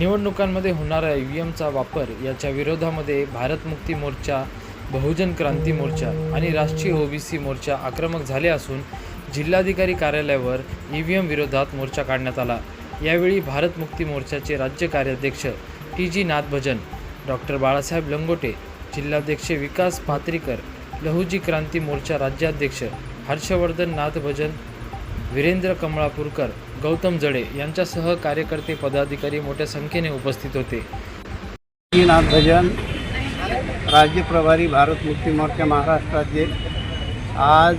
निवडणुकांमध्ये होणारा E V एमचा वापर याच्या विरोधामध्ये भारत मुक्ती मोर्चा बहुजन क्रांती मोर्चा आणि राष्ट्रीय ओबीसी मोर्चा आक्रमक झाले असून जिल्हाधिकारी कार्यालयावर ई व्ही एम विरोधात मोर्चा काढण्यात आला. यावेळी भारत मुक्ती मोर्चाचे राज्य कार्याध्यक्ष T G Nathbhajan doctor Balasaheb Langote जिल्हाध्यक्ष विकास पात्रीकर लहुजी क्रांती मोर्चा राज्याध्यक्ष हर्षवर्धन नाथभजन वीरेंद्र कमळापूरकर गौतम जडे यांच्यासह कार्यकर्ते पदाधिकारी मोठ्या संख्येने उपस्थित होते. नाथ भजन राज्य प्रभारी भारत मुक्ती मोर्चा महाराष्ट्राचे आज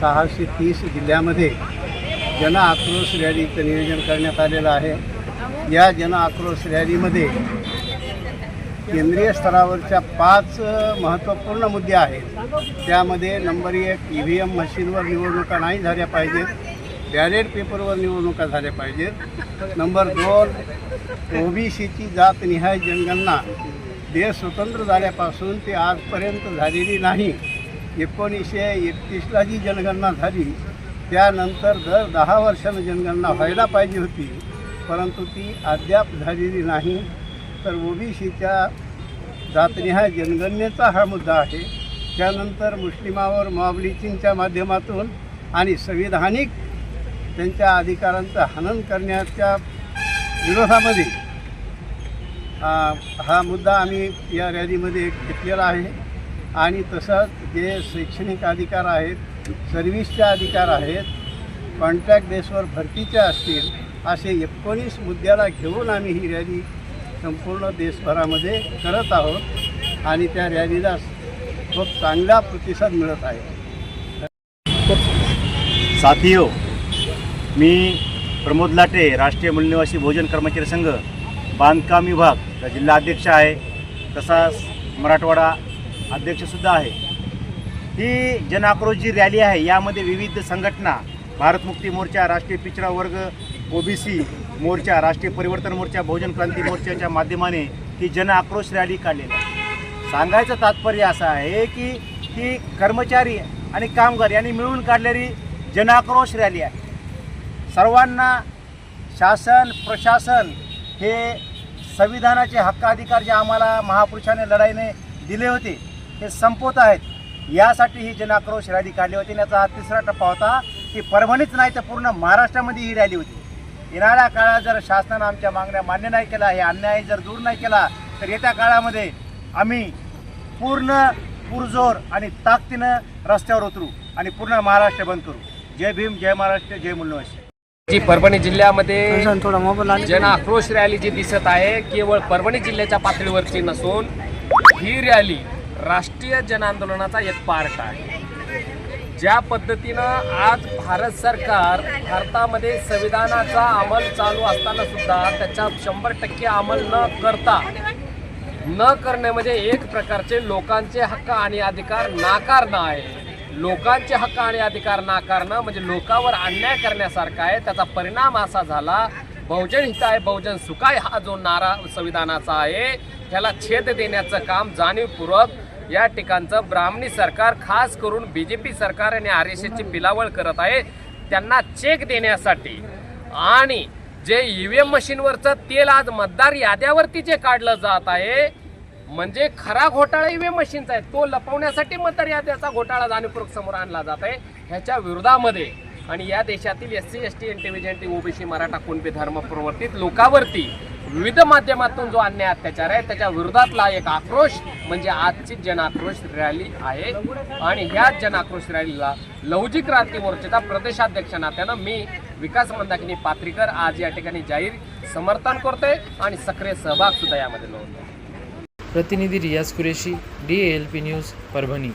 सहाशे तीस जिल्ह्यामध्ये जन आक्रोश रॅलीचं नियोजन करण्यात आलेलं आहे. या जन आक्रोश रॅलीमध्ये केंद्रीय स्तरावरच्या पाच महत्त्वपूर्ण मुद्दे आहेत. त्यामध्ये नंबर एक ई व्ही एम मशीनवर निवडणुका नाही झाल्या पाहिजेत. बॅलेट पेपरवर निवडणुका झाल्या पाहिजेत. नंबर दोन ओबीसीची जातनिहाय जनगणना. देश स्वतंत्र झाल्यापासून ते आजपर्यंत झालेली नाही. एकोणीसशे एकतीसला जी जनगणना झाली त्यानंतर दर दहा वर्षानं जनगणना व्हायला पाहिजे होती परंतु ती अद्याप झालेली नाही. तर ओबीसीच्या जातनिहाय जनगणनेचा हा मुद्दा आहे. त्यानंतर मुस्लिमावर मॉबलिचिंगच्या माध्यमातून आणि संविधानिक त्यांच्या अधिकारांचं हनन करण्याच्या विरोधामध्ये हा मुद्दा आम्ही या रॅलीमध्ये घेतलेला आहे. आणि तसंच जे शैक्षणिक अधिकार आहेत सर्व्हिसचे अधिकार आहेत कॉन्ट्रॅक्ट बेसवर भरतीच्या असतील असे एकोणीस मुद्द्याला घेऊन आम्ही ही रॅली संपूर्ण देशभरामध्ये करत आहोत. आणि त्या रॅलीला खूप चांगला प्रतिसाद मिळत आहे. साथियो मी प्रमोद लाटे राष्ट्रीय मूल्यनिवासी भोजन कर्मचारी संघ बांधकाम विभाग जिल्हा अध्यक्ष आहे तसाच मराठवाडा अध्यक्षसुद्धा आहे. ही जन आक्रोश जी रॅली आहे यामध्ये विविध संघटना भारत मुक्ती मोर्चा राष्ट्रीय पिछडा वर्ग ओबीसी मोर्चा राष्ट्रीय परिवर्तन मोर्चा बहुजन क्रांती मोर्चाच्या माध्यमाने ही जन आक्रोश रॅली काढलेली आहे. सांगायचं तात्पर्य असं आहे की ही कर्मचारी आणि कामगार यांनी मिळून काढलेली जनाक्रोश रॅली आहे. सर्वांना शासन प्रशासन हे संविधानाचे हक्काधिकार जे आम्हाला महापुरुषाने लढाईने दिले होते हे संपवत आहेत. यासाठी ही जनाक्रोश रॅली काढली होती याचा हा तिसरा टप्पा होता की परभणीच नाही तर पूर्ण महाराष्ट्रामध्ये ही रॅली होती. येणाऱ्या काळात जर शासनानं आमच्या मागण्या मान्य नाही केला हे अन्याय जर दूर नाही केला तर येत्या काळामध्ये आम्ही पूर्ण पुरजोर आणि ताकदीनं रस्त्यावर उतरू आणि पूर्ण महाराष्ट्र बंद करू. जय भीम जय महाराष्ट्र जय मूल्यवंश जी परभणी जिल्ह्यामध्ये जन आक्रोश रॅली जी दिसत आहे केवळ परभणी जिल्ह्याच्या पातळीवरची नसून ही रॅली राष्ट्रीय जन आंदोलनाचा एक पार्ट आहे. ज्या पद्धतीनं आज भारत सरकार भारतामध्ये संविधानाचा अंमल चालू असताना सुद्धा त्याचा शंभर टक्के अंमल न करता न करणे म्हणजे एक प्रकारचे लोकांचे हक्क आणि अधिकार नाकारणं आहे. लोकांचे हक्क आणि अधिकार नाकारणं म्हणजे लोकांवर अन्याय करण्यासारखा आहे त्याचा परिणाम असा झाला बहुजन हिताय बहुजन सुखाय हा जो नारा संविधानाचा आहे त्याला छेद देण्याचं काम जाणीवपूर्वक या ठिकाणचं ब्राह्मणी सरकार खास करून बी जे पी सरकार आणि आर एस एसची पिलावळ करत आहे त्यांना चेक देण्यासाठी. आणि जे ईव्हीएम मशीनवरचं तेल आज मतदार याद्यावरती जे काढलं जात आहे म्हणजे खरा घोटाळा ईव्हीएम मशीनचा आहे. तो लपवण्यासाठी मतदार याद्याचा घोटाळा जाणीवपूर्वक समोर आणला जात आहे. ह्याच्या विरोधामध्ये आणि या देशातील S C S T intelligent OBC Maratha Kunbi धर्मप्रवर्तित लोकावरती लोकांवरती विविध माध्यमातून जो अन्याय अत्याचार आहे त्याच्या विरोधातला एक आक्रोश म्हणजे आजची जन आक्रोश रॅली आहे. आणि ह्या जन आक्रोश रॅलीला लहुजी क्रांती मोर्चाचा प्रदेशाध्यक्ष नात्यानं मी विकास मंदाकिनी पात्रीकर आज या ठिकाणी जाहीर समर्थन करतोय आणि सक्रिय सहभाग सुद्धा यामध्ये नोंदवतो प्रतिनिधी Riyaz Qureshi D L P news Parbhani.